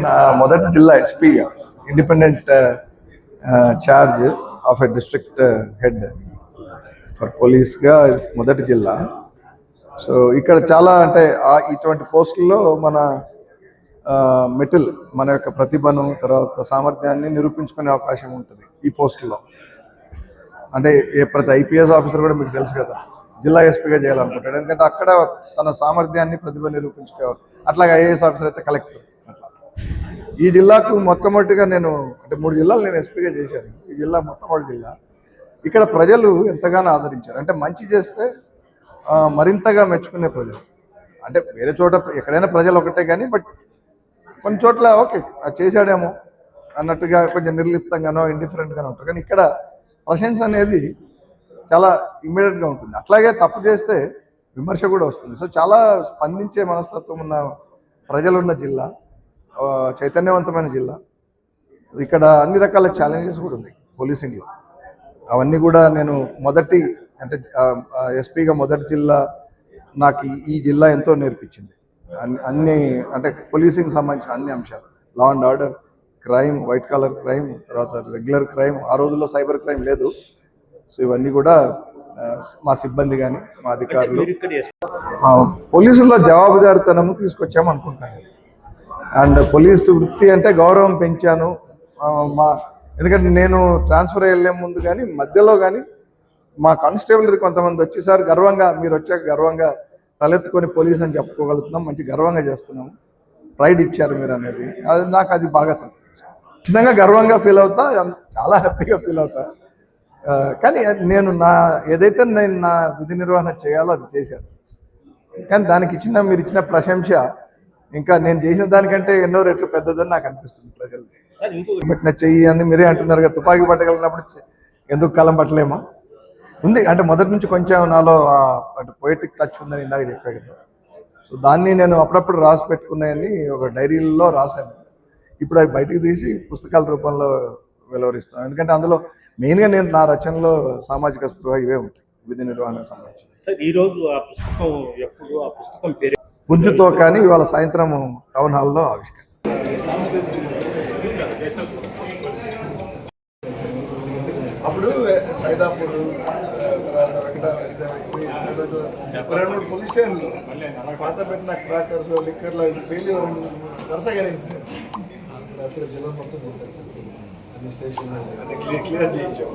నా మొదటి జిల్లా ఎస్పీగా independent charge of a district head for పోలీస్గా మొదటి జిల్లా. సో ఇక్కడ చాలా అంటే ఇటువంటి పోస్టుల్లో మన మెటిల్ మన యొక్క ప్రతిభను తర్వాత సామర్థ్యాన్ని నిరూపించుకునే అవకాశం ఉంటుంది ఈ పోస్టుల్లో. అంటే ఏ ప్రతి ఐపీఎస్ ఆఫీసర్ కూడా మీకు తెలుసు కదా జిల్లా ఎస్పీగా చేయాలనుకుంటాడు. ఎందుకంటే అక్కడ తన సామర్థ్యాన్ని ప్రతిభ నిరూపించుకో అట్లాగే ఐఏఎస్ ఆఫీసర్ అయితే కలెక్టర్. ఈ జిల్లాకు మొట్టమొదటిగా నేను అంటే మూడు జిల్లాలు నేను ఎస్పీగా చేశాను. ఈ జిల్లా మొట్టమొదటి జిల్లా. ఇక్కడ ప్రజలు ఎంతగానో ఆదరించారు. అంటే మంచి చేస్తే మరింతగా మెచ్చుకునే ప్రజలు. అంటే వేరే చోట ఎక్కడైనా ప్రజలు ఒకటే కానీ బట్ కొన్ని చోట్ల ఓకే అది చేశాడేమో అన్నట్టుగా కొంచెం నిర్లిప్తంగానో ఇండిఫరెంట్గానో ఉంటారు. కానీ ఇక్కడ ప్రశంస అనేది చాలా ఇమ్మీడియట్గా ఉంటుంది. అట్లాగే తప్పు చేస్తే విమర్శ కూడా వస్తుంది. సో చాలా స్పందించే మనస్తత్వం ఉన్న ప్రజలున్న జిల్లా. చైతన్యవంతమైన జిల్లా. ఇక్కడ అన్ని రకాల ఛాలెంజెస్ కూడా ఉన్నాయి పోలీసింగ్లో అవన్నీ కూడా నేను మొదటి అంటే ఎస్పీగా మొదటి జిల్లా నాకు ఈ- జిల్లా ఎంతో నేర్పించింది. అన్ని అన్ని అంటే పోలీసింగ్ సంబంధించిన అన్ని అంశాలు. Law and order crime white collar crime తర్వాత రెగ్యులర్ క్రైమ్ ఆ రోజుల్లో సైబర్ క్రైమ్ లేదు. సో ఇవన్నీ కూడా మా సిబ్బంది కానీ మా అధికారులు పోలీసుల్లో జవాబుదారితనం తీసుకొచ్చాము అనుకుంటాను అండ్ పోలీసు వృత్తి అంటే గౌరవం పెంచాను. మా ఎందుకంటే నేను ట్రాన్స్ఫర్ వెళ్ళే ముందు కానీ మధ్యలో కానీ మా కానిస్టేబుల్ కొంతమంది వచ్చేసారి గర్వంగా మీరు వచ్చాక గర్వంగా తలెత్తుకొని పోలీస్ అని చెప్పుకోగలుగుతున్నాం మంచి గర్వంగా చేస్తున్నాం. ప్రైడ్ ఇచ్చారు మీరు అనేది. అది నాకు అది బాగా ఖచ్చితంగా గర్వంగా ఫీల్ అవుతా చాలా హ్యాపీగా ఫీల్ అవుతా. కానీ నేను నా ఏదైతే నేను నా విధి నిర్వహణ చేయాలో అది చేశాను. కానీ దానికి ఇచ్చిన మీరు ఇచ్చిన ప్రశంస ఇంకా నేను చేసిన దానికంటే ఎన్నో రెట్లు పెద్దదని నాకు అనిపిస్తుంది ప్రజలు. పెట్టిన చెయ్యి అని మీరే అంటున్నారు కదా తుపాకీ పట్టగలిగినప్పుడు ఎందుకు కలం పట్టలేమా? ఉంది అంటే మొదటి నుంచి కొంచెం నాలో పోయిటిక్ టచ్ ఉందని ఇందాక చెప్పా కదా. సో దాన్ని నేను అప్పుడప్పుడు రాసి పెట్టుకున్నాయని ఒక డైరీలో రాశాను. ఇప్పుడు అవి బయటికి తీసి పుస్తకాల రూపంలో వెలువరిస్తాను. ఎందుకంటే అందులో మెయిన్గా నేను నా రచనలో సామాజిక స్పృహ ఇవే ఉంటాయి. విధి నిర్వహణకు సంబంధించి సార్ ఈ రోజు ఆ పుస్తకం ఎప్పుడు ఆ పుస్తకం పేరు గుజ్జుతో కానీ ఇవాళ సాయంత్రం టౌన్ హాల్లో ఆవిష్కరణ. అప్పుడు సైదాపూర్ రెండు మూడు పోలీస్ స్టేషన్లు పాత పెట్టిన క్రాకర్స్ లిక్కర్లు డైలీ వరుసగా అక్కడ జిల్లా మొత్తం అన్ని స్టేషన్ క్లియర్ చేయించాం